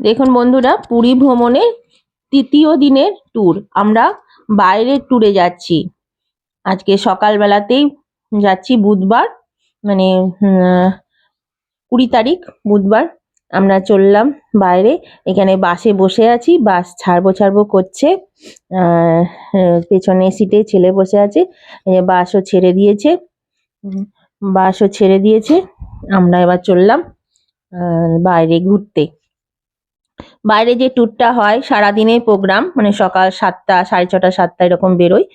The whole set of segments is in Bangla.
দেখুন বন্ধুরা পুরী ভ্রমণের তৃতীয় দিনের ট্যুর আমরা বাইরের ট্যুরে যাচ্ছি। আজকে সকালবেলাতেই যাচ্ছি বুধবার মানে কুড়ি তারিখ বুধবার আমরা চললাম বাইরে। এখানে বাসে বসে আছি বাস ছাড়বো ছাড়বো করছে। আহ, পেছনে সিটে ছেলে বসে আছে বাসও ছেড়ে দিয়েছে। বাসও ছেড়ে দিয়েছে। আমরা এবার চললাম বাইরে ঘুরতে। বাইরে যে ট্যুরটা হয়, সারাদিনের প্রোগ্রাম মানে সকাল সাতটা, সাড়ে ছটা সাতটা এরকম বেরোয়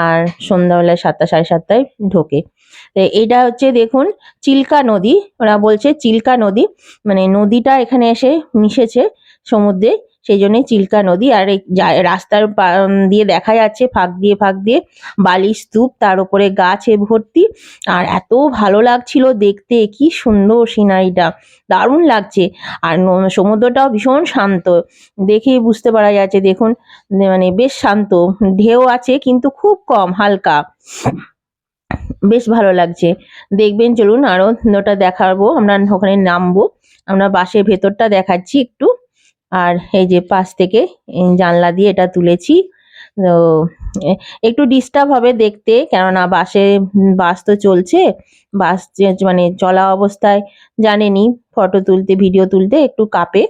আর সন্ধ্যাবেলায় সাতটা, সাড়ে সাতটায় ঢোকে। তো এটা হচ্ছে দেখুন, চিল্কা নদী, ওরা বলছে চিল্কা নদী মানে নদীটা এখানে এসে মিশেছে সমুদ্রে। সেই জন্যই চিল্কা নদী আর এই রাস্তার দিয়ে দেখা যাচ্ছে ফাঁক দিয়ে ফাঁক দিয়ে বালির স্তূপ, তার উপরে গাছে ভর্তি। আর এত ভালো লাগছিল দেখতে, কি সুন্দর সিনারিটা, দারুণ লাগছে। আর সমুদ্রটাও ভীষণ শান্ত দেখেই বুঝতে পারা যাচ্ছে, দেখুন মানে বেশ শান্ত, ঢেউ আছে কিন্তু খুব কম, হালকা। বেশ ভালো লাগছে। দেখবেন, চলুন আরও ওটা দেখাবো, আমরা ওখানে নামবো, আমরা বাসের ভেতরটা দেখাচ্ছি একটু। আর এই যে পাশ থেকে জানলা দিয়ে এটা তুলেছি। তো একটু ডিস্টার্ব হবে দেখতে, কেননা বাসে, বাস তো চলছে। বাস মানে চলা অবস্থায় জানেনি ফটো তুলতে ভিডিও তুলতে একটু কাঁপে।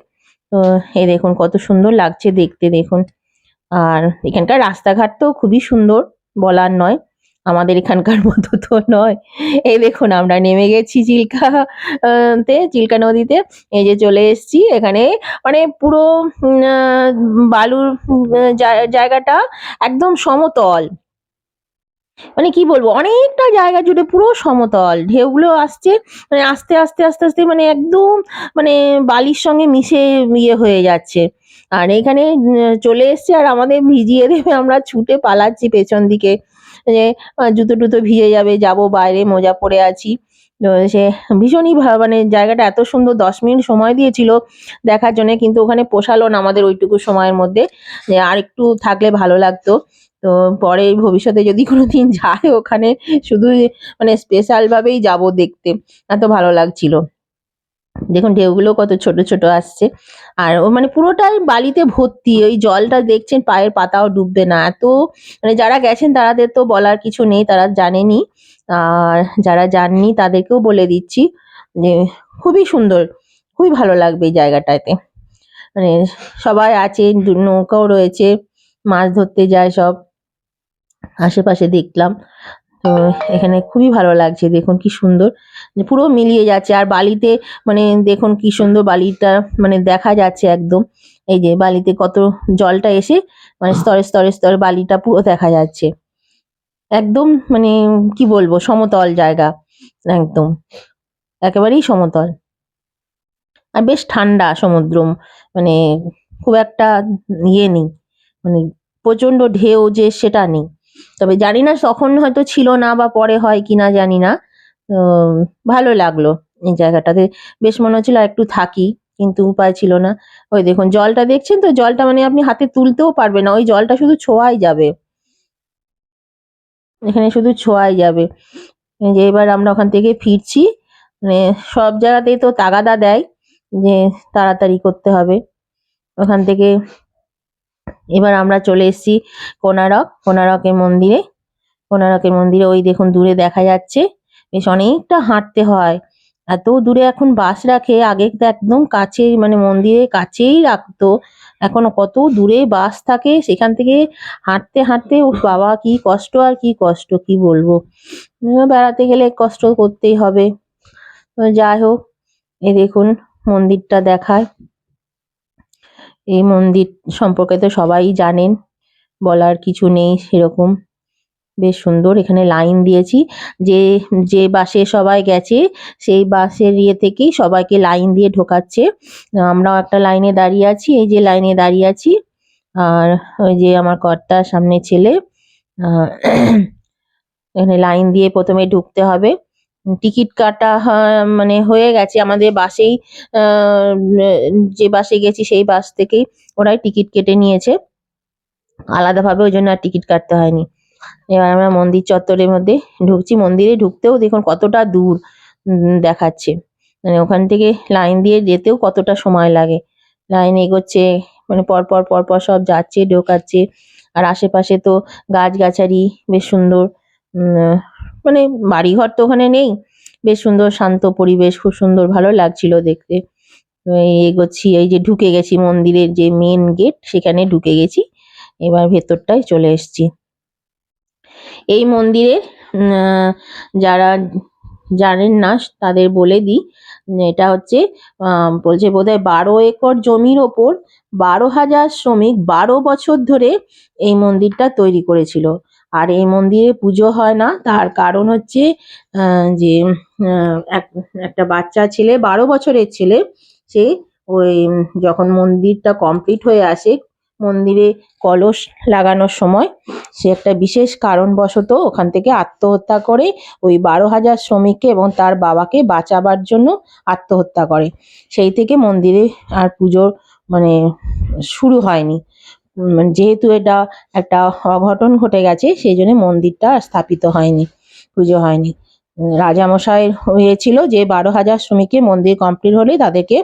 তো, এই দেখুন কত সুন্দর লাগছে দেখতে, দেখুন। আর এখানকার রাস্তাঘাট তো খুবই সুন্দর, বলার নয়। আমাদের এখানকার মতো তো নয়। এই দেখুন, আমরা নেমে গেছি চিল্কা তে, চিল্কা নদীতে। এই যে চলে এসেছি এখানে। মানে পুরো বালুর জায়- জায়গাটা একদম সমতল। মানে কি বলব, অনেকটা জায়গা জুড়ে পুরো সমতল। ঢেউগুলো আসছে মানে আস্তে আস্তে আস্তে আস্তে মানে একদম মানে বালির সঙ্গে মিশে ইয়ে হয়ে যাচ্ছে। আর এখানে চলে এসছে আর আমাদের ভিজিয়ে দেবে, আমরা ছুটে পালাচ্ছি পেছন দিকে। যে জুতো টুতো ভিজে যাবে, যাব বাইরে, মোজা পরে আছি। সে ভীষণই মানে জায়গাটা এত সুন্দর, দশ মিনিট সময় দিয়েছিল দেখার জন্য, কিন্তু ওখানে পোষালো না আমাদের ওইটুকু সময়ের মধ্যে। যে আর একটু থাকলে ভালো লাগতো। তো পরে ভবিষ্যতে যদি কোনোদিন যায়, ওখানে শুধু মানে স্পেশাল ভাবেই যাব দেখতে। এত ভালো লাগছিল। দেখুন ঢেউগুলো কত ছোট ছোট আসছে। আর ও মানে পুরোটাই বালিতে ভর্তি, ওই জলটা দেখছেন পায়ের পাতাও ডুববে না। এত মানে যারা গেছেন তাদের তো বলার কিছু নেই, তারা জানেনি। আর যারা জাননি তাদেরকেও বলে দিচ্ছি যে খুবই সুন্দর, খুবই ভালো লাগবে এই জায়গাটাতে। মানে সবাই আছে নৌকাও রয়েছে, মাছ ধরতে যায় সব। আশেপাশে দেখলাম। এখানে খুবই ভালো লাগছে, দেখুন কি সুন্দর। পুরো মিলিয়ে যাচ্ছে, আর বালিতে মানে দেখুন কি সুন্দর বালিটা মানে দেখা যাচ্ছে একদম। এই যে বালিতে কত জলটা এসে মানে স্তরে স্তরে স্তরে বালিটা পুরো দেখা যাচ্ছে। একদম মানে কি বলব, সমতল জায়গা, একদম। একেবারেই সমতল। আর বেশ ঠান্ডা সমুদ্র মানে খুব একটা ইয়ে নেই। মানে প্রচণ্ড ঢেউ যে সেটা নেই। তবে জানি না তখন হয়তো ছিল না বা পরে হয় কিনা জানি না। ভালো লাগল এই জায়গাটাতে। বেশ মনে হচ্ছিল একটু থাকি, কিন্তু উপায় ছিল না। ওই দেখুন, জলটা দেখছেন তো? জলটা মানে আপনি হাতে তুলতেও পারবে না। ওই জলটা শুধু ছোঁয়াই যাবে। এখানে শুধু ছোঁয়াই যাবে। যে এবার আমরা ওখান থেকে ফিরছি। মানে সব জায়গাতেই তো তাগাদা দেয় যে তাড়াতাড়ি করতে হবে। ওখান থেকে এবার আমরা চলে এসেছি কোনারক কোনারকের মন্দিরে। কোনারকের মন্দিরে ওই দেখুন দূরে দেখা যাচ্ছে, বেশ অনেকটা হাঁটতে হয়। এত দূরে এখন বাস রাখে, আগে তো একদম কাছে মানে মন্দিরের কাছেই রাখতো। এখন কত দূরে বাস থাকে, সেখান থেকে হাঁটতে হাঁটতে উফ বাবা, কি কষ্ট আর কি কষ্ট, কি বলব? বেড়াতে গেলে কষ্ট করতেই হবে। যাই হোক এই দেখুন মন্দিরটা দেখায়। এই মন্দির সম্পর্কে তো সবাই জানেন, বলার কিছু নেই সেরকম। বেশ সুন্দর, এখানে লাইন দিয়েছি। যে যে বাসে সবাই গেছে, সেই বাসের ইয়ে থেকেই সবাইকে লাইন দিয়ে ঢোকাচ্ছে। আমরাও একটা লাইনে দাঁড়িয়ে আছি, এই যে লাইনে দাঁড়িয়ে আছি। আর ওই যে আমার কর্তা, সামনে ছেলে এখানে লাইন দিয়ে প্রথমে ঢুকতে হবে। টিকিট কাটা মানে হয়ে গেছে। আমাদের বাসেই যে বাসে গেছি সেই বাস থেকেই ওরাই টিকিট কেটে নিয়েছে। আলাদাভাবে ওই জন্য আর টিকিট কাটতে হয়নি। এবার আমরা মন্দির চত্বরের মধ্যে ঢুকছি। মন্দিরে ঢুকতেও দেখুন কতটা দূর দেখাচ্ছে। মানে ওখান থেকে লাইন দিয়ে যেতেও কতটা সময় লাগে। লাইন এগোচ্ছে মানে পরপর পরপর সব যাচ্ছে, ঢোকাচ্ছে। আর আশেপাশে তো গাছগাছালি, বেশ সুন্দর মানে বাড়িঘর তো ওখানে নেই। বেশ সুন্দর, শান্ত পরিবেশ, খুব সুন্দর, ভালো লাগছিল দেখতে। এগোচ্ছি, এই যে ঢুকে গেছি মন্দিরের যে মেন গেট সেখানে ঢুকে গেছি। এবার ভেতরটায় চলে এসছি। এই মন্দিরে যারা জানেন না, তাদের বলে দিই, এটা হচ্ছে বলছে বোধহয় বারো একর জমির ওপর বারো হাজার শ্রমিক বারো বছর ধরে এই মন্দিরটা তৈরি করেছিল। আর এই মন্দিরে পুজো হয় না। তার কারণ হচ্ছে যে একটা বাচ্চা ছেলে, বারো বছরের ছেলে, সে ওই যখন মন্দিরটা কমপ্লিট হয়ে আসে, মন্দিরে কলস লাগানোর সময়, সে একটা বিশেষ কারণবশত ওখান থেকে আত্মহত্যা করে, ওই বারো হাজার শ্রমিককে এবং তার বাবাকে বাঁচাবার জন্য আত্মহত্যা করে। সেই থেকে মন্দিরে আর পুজোর মানে শুরু হয়নি। যেহেতু এটা একটা অঘটন ঘটে গেছে, সেই জন্য মন্দিরটা স্থাপিত হয়নি, পুজো হয়নি। রাজামশাইয়ের হয়েছিল যে বারো হাজার শ্রমিকের মন্দির কমপ্লিট হলে তাদেরকে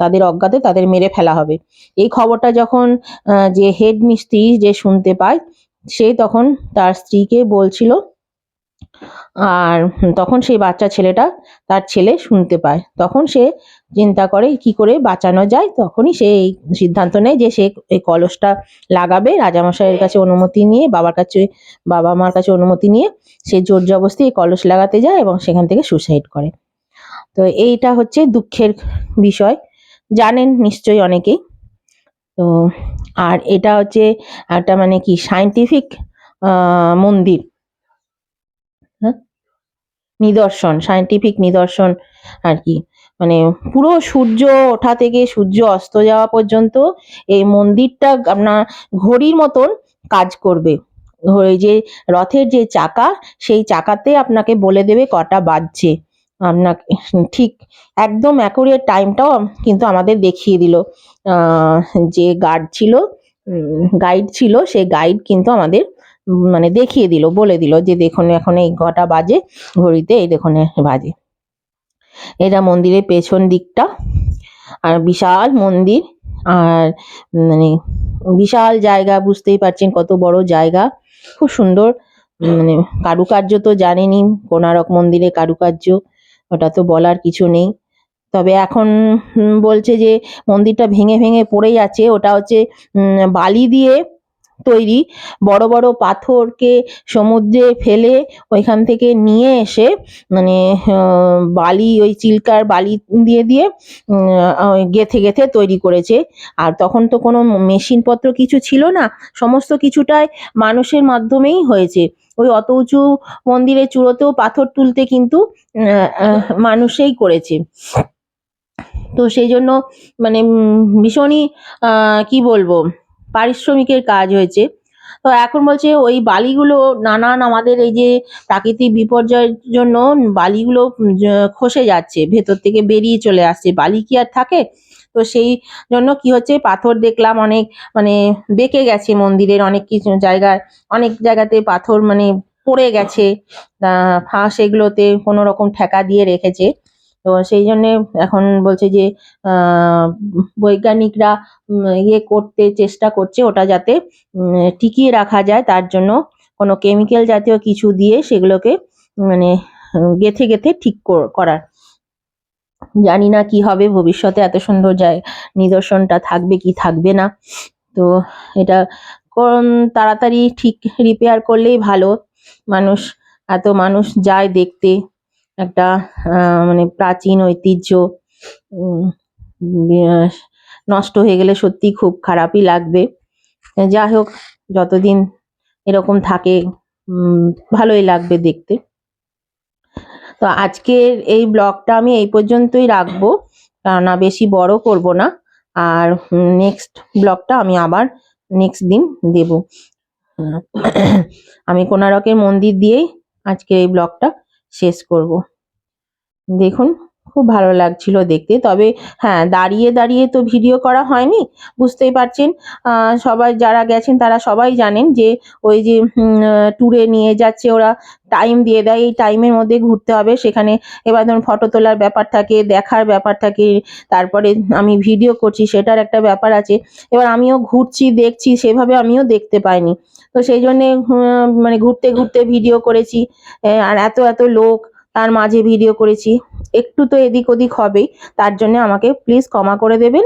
তাদের অজ্ঞাতে তাদের মেরে ফেলা হবে। এই খবরটা যখন যে হেড মিস্ত্রি যে শুনতে পায়, সে তখন তার স্ত্রীকে বলছিল, আর তখন সেই বাচ্চা ছেলেটা তার ছেলে শুনতে পায়। তখন সে চিন্তা করে কি করে বাঁচানো যায়, তখনই সে এই সিদ্ধান্ত নেয় যে সে এই কলসটা লাগাবে। রাজামশাইয়ের কাছে অনুমতি নিয়ে, বাবার কাছে, বাবা মার কাছে অনুমতি নিয়ে সে জোর জবরদস্তি এই কলস লাগাতে যায় এবং সেখান থেকে সুসাইড করে। তো এইটা হচ্ছে দুঃখের বিষয়। জানেন নিশ্চয়ই অনেকেই। তো আর এটা হচ্ছে একটা মানে কি সায়েন্টিফিক মন্দির। হ্যাঁ? নিদর্শন সায়েন্টিফিক নিদর্শন আর কি। মানে পুরো সূর্য ওঠা থেকে সূর্য অস্ত যাওয়া পর্যন্ত এই মন্দিরটা আপনার ঘড়ির মতন কাজ করবে। ওই যে রথের যে চাকা, সেই চাকাতে আপনাকে বলে দেবে কটা বাজছে। আপনাকে ঠিক একদম অ্যাকুরেট টাইমটাও কিন্তু আমাদের দেখিয়ে দিল। যে গার্ড ছিল গাইড ছিল, সেই গাইড কিন্তু আমাদের মানে দেখিয়ে দিল, বলে দিল যে দেখুন এখন এই কটা বাজে, ঘড়িতে এই দেখুন বাজে। এটা মন্দিরের পেছন দিকটা। আর বিশাল মন্দির। আর মানে বিশাল জায়গা, বুঝতেই পারছেন কত বড় জায়গা। খুব সুন্দর মানে কারুকার্য তো জানেনই কোনারক মন্দিরে কারুকার্য। ওটা তো বলার কিছু নেই। তবে এখন বলছে যে মন্দিরটা ভেঙে ভেঙে পড়ে যাচ্ছে। ওটা হচ্ছে বালি দিয়ে তৈরি। বড় বড় পাথরকে সমুদ্রে ফেলে ওইখান থেকে নিয়ে এসে মানে বালি, ওই চিল্কার বালি দিয়ে দিয়ে গেথে গেথে তৈরি করেছে। আর তখন তো কোনো মেশিনপত্র কিছু ছিল না, সমস্ত কিছুটাই মানুষের মাধ্যমেই হয়েছে। ওই অত উঁচু মন্দিরের চূড়োতেও পাথর তুলতে কিন্তু মানুষেই করেছে। তো সেই জন্য মানে ভীষণই কি বলব পারিশ্রমিকের কাজ হয়েছে। তো এখন বলছে ওই বালিগুলো নানান আমাদের এই যে প্রাকৃতিক বিপর্যয়ের জন্য বালিগুলো খসে যাচ্ছে, ভেতর থেকে বেরিয়ে চলে আসছে। বালি কি আর থাকে? তো সেই জন্য কি হচ্ছে? পাথর দেখলাম অনেক মানে বেঁকে গেছে মন্দিরের অনেক কিছু জায়গায়। অনেক জায়গাতে পাথর মানে পড়ে গেছে। ফাঁস এগুলোতে কোনো রকম ঠেকা দিয়ে রেখেছে। তো সেই জন্যে এখন বলছে যে বৈজ্ঞানিকরা ইয়ে করতে চেষ্টা করছে ওটা যাতে টিকিয়ে রাখা যায়। তার জন্য কোনো কেমিক্যাল জাতীয় কিছু দিয়ে সেগুলোকে মানে গেথে গেথে ঠিক করার। জানি না কি হবে, ভবিষ্যতে এত সুন্দর যায়, নিদর্শনটা থাকবে কি থাকবে না। তো এটা তাড়াতাড়ি ঠিক রিপেয়ার করলেই ভালো। মানুষ, এত মানুষ যায় দেখতে। একটা মানে প্রাচীন ঐতিহ্য নষ্ট হয়ে গেলে সত্যি খুব খারাপই লাগবে। যাই হোক, যতদিন এরকম থাকে ভালোই লাগবে দেখতে। তো আজকের এই ব্লগটা আমি এই পর্যন্তই রাখব। কেননা বেশি বড় করব না। আর নেক্সট ব্লগটা আমি আবার নেক্সট দিন দেব। আমি কোনারকের মন্দির দিয়েই আজকে এই ব্লগটা শেষ করব। দেখুন খুব ভালো লাগছিল দেখতে। তবে হ্যাঁ দাঁড়িয়ে দাঁড়িয়ে তো ভিডিও করা হয়নি, বুঝতেই পারছেন। সবাই যারা গেছেন তারা সবাই জানেন যে ওই যে ট্যুরে নিয়ে যাচ্ছে ওরা টাইম দিয়ে দেয়, এই টাইমের মধ্যে ঘুরতে হবে। সেখানে এবার ধরুন ফটো তোলার ব্যাপার থাকে, দেখার ব্যাপার থাকে, তারপরে আমি ভিডিও করছি, সেটার একটা ব্যাপার আছে। এবার আমিও ঘুরছি, দেখছি, সেভাবে আমিও দেখতে পাইনি। তো সেই জন্যে মানে ঘুরতে ঘুরতে ভিডিও করেছি। আর এত এত লোক, তার মাঝে ভিডিও করেছি। একটু তো এদিক ওদিক হবেই, তার জন্য আমাকে প্লিজ ক্ষমা করে দেবেন,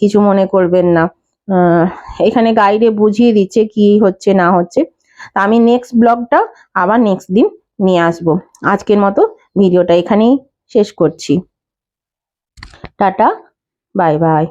কিছু মনে করবেন না। এখানে গাইডে বুঝিয়ে দিচ্ছে কি হচ্ছে না হচ্ছে। আমি নেক্সট ব্লগটা আবার নেক্সট দিন নিয়ে আসব। আজকের মতো ভিডিওটা এখানেই শেষ করছি। Tata bye bye